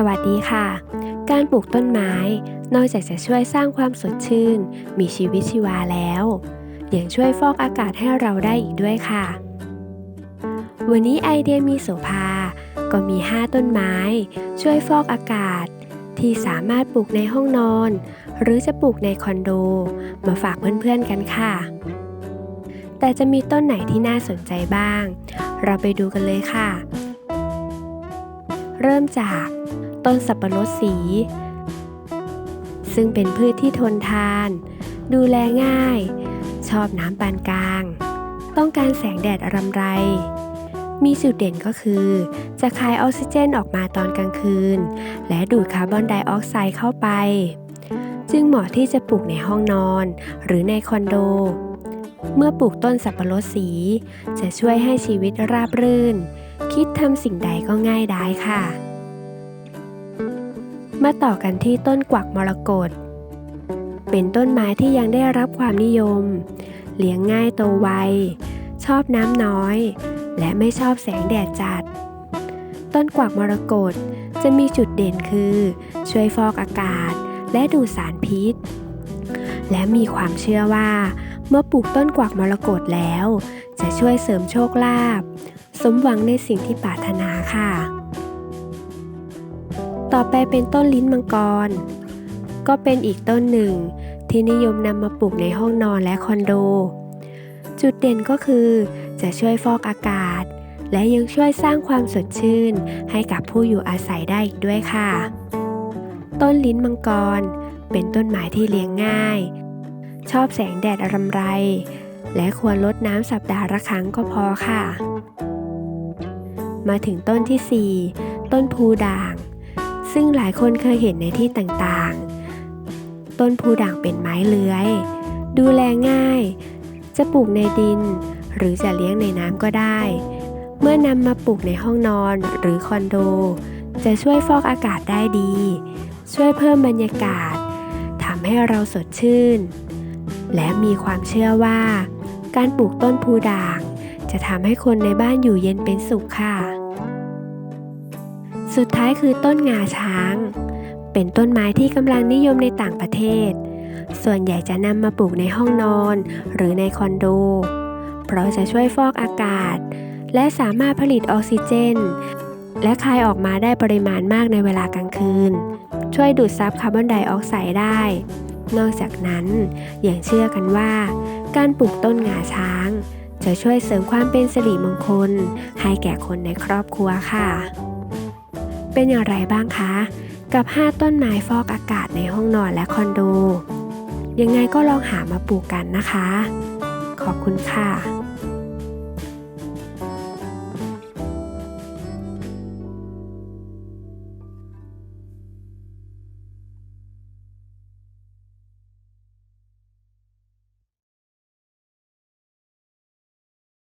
สวัสดีค่ะ การปลูกต้นไม้ นอกจากจะช่วยสร้างความสดชื่น มีชีวิตชีวาแล้วยังช่วยฟอกอากาศให้เราได้อีกด้วยค่ะ วันนี้ไอเดียมีโสภา ก็มี 5 ต้นไม้ ช่วยฟอกอากาศ ที่สามารถปลูกในห้องนอน หรือจะปลูกในคอนโด มาฝากเพื่อนๆกันค่ะ แต่จะมีต้นไหนที่น่าสนใจบ้าง เราไปดูกันเลยค่ะ เริ่มจาก ต้นสับปะรดสี ซึ่งเป็นพืชที่ทนทาน ดูแลง่าย ชอบน้ำปานกลาง ต้องการแสงแดดรำไร มีจุดเด่นก็คือ จะคายออกซิเจนออกมาตอนกลางคืน และดูดคาร์บอนไดออกไซด์เข้าไป จึงเหมาะที่จะปลูกในห้องนอน หรือในคอนโดเมื่อปลูกต้นสับปะรดสี จะช่วยให้ชีวิตราบรื่น คิดทำสิ่งใดก็ง่ายได้ค่ะ มาต่อกันที่ต้นกวักมรกต เป็นต้นไม้ที่ยังได้รับความนิยม เลี้ยงง่ายโตไว ชอบน้ำน้อย และไม่ชอบแสงแดดจัด ต้นกวักมรกตจะมีจุดเด่นคือ ช่วยฟอกอากาศและดูดสารพิษ และมีความเชื่อว่า เมื่อปลูกต้นกวักมรกตแล้ว จะช่วยเสริมโชคลาภสมหวังในสิ่งที่ปรารถนาค่ะ ต่อไปเป็นต้นลิ้นมังกร ก็เป็นอีกต้นหนึ่ง ที่นิยมนำมาปลูกในห้องนอนและคอนโด จุดเด่นก็คือจะช่วยฟอกอากาศ และยังช่วยสร้างความสดชื่น ให้กับผู้อยู่อาศัยได้อีกด้วยค่ะ ต้นลิ้นมังกร เป็นต้นไม้ที่เลี้ยงง่าย ชอบแสงแดดรำไร และควรลดน้ำสัปดาห์ละครั้งก็พอค่ะ มาถึงต้นที่ 4 ต้นพูด่าง ซึ่งหลายคนเคยเห็นในที่ต่างๆ ต้นพูด่างเป็นไม้เลื้อย ดูแลง่าย จะปลูกในดิน หรือจะเลี้ยงในน้ำก็ได้ เมื่อนำมาปลูกในห้องนอนหรือคอนโด จะช่วยฟอกอากาศได้ดี ช่วยเพิ่มบรรยากาศทำให้เราสดชื่น และมีความเชื่อว่า การปลูกต้นพูด่าง จะทำให้คนในบ้านอยู่เย็นเป็นสุขค่ะ สุดท้ายคือต้นงาช้าง เป็นต้นไม้ที่กำลังนิยมในต่างประเทศ ส่วนใหญ่จะนำมาปลูกในห้องนอน หรือในคอนโด เพราะจะช่วยฟอกอากาศ และสามารถผลิตออกซิเจน และคายออกมาได้ปริมาณมากในเวลากลางคืน ช่วยดูดซับคาร์บอนไดออกไซด์ได้ นอกจากนั้นยังเชื่อกันว่า การปลูกต้นงาช้างจะช่วยเสริมความเป็นสิริมงคล ให้แก่คนในครอบครัวค่ะ เป็นอย่างไรบ้างคะ กับ 5 ต้นไม้ฟอกอากาศในห้องนอนและคอนโด ยังไงก็ลองหามาปลูกกันนะคะ ขอบคุณค่ะ